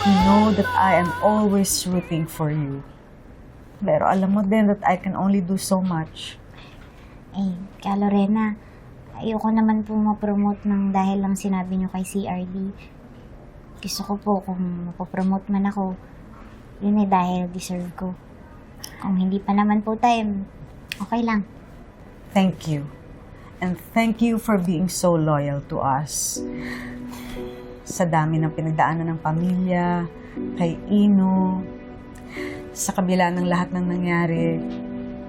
You know that I am always rooting for you. Pero alam mo din that I can only do so much. Eh, kaya Lorena, ayoko naman po ma-promote ng dahil lang sinabi niyo kay CRD. Gusto ko po kung mapopromote man ako, yun eh dahil deserve ko. Kung hindi pa naman po time, okay lang. Thank you. And thank you for being so loyal to us. Sa dami ng pinagdaanan ng pamilya, kay Ino, sa kabila ng lahat ng nangyari,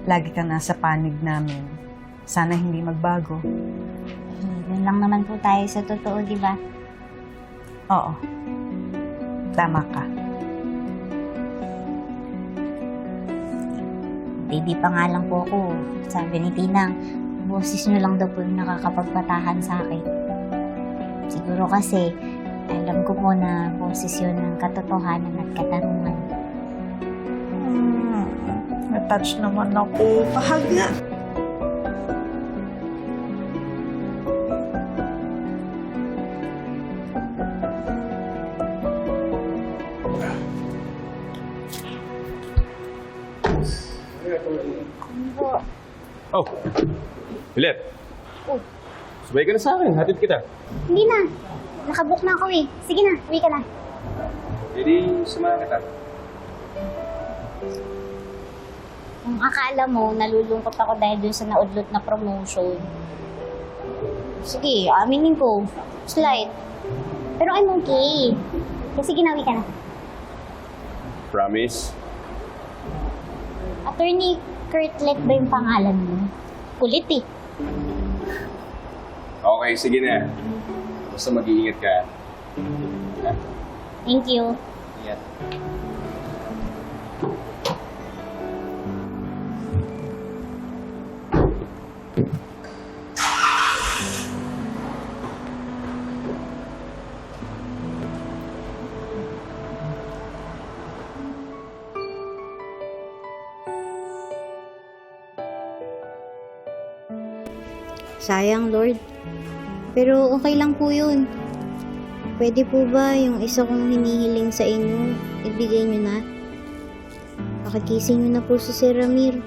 lagi kang nasa panig namin. Sana hindi magbago. Doon lang naman po tayo sa totoo, di ba? Oo. Tama ka. Baby pa nga lang po ako. Sabi ni Tinang, boses niyo lang daw po yung nakakapagpatahan sa akin. Siguro kasi, alam ko po na boses yun ng katotohanan at katarungan. Hmm, na-touch naman ako. Pahaga. Oh, Bilet. Oh. Subay ka na sa akin. Hatid kita. Hindi na. Nakabook na ako eh. Sige na, uwi ka na. Hindi, sumama kita. Kung akala mo, nalulungkot ako dahil dun sa naudlot na promotion. Sige, aminin ko. Slight. Pero I'm okay. Kasi sige na, uwi ka na. Promise? Attorney Kurtlet ba yung pangalan mo? Kulit eh. Okay, sige na. Basta mag-iingat ka. Ha? Thank you. Ingat. Sayang, Lord. Pero okay lang po yun. Pwede po ba yung isa kong hinihiling sa inyo, ibigay nyo na? Pakikising nyo na po si Sir Ramir.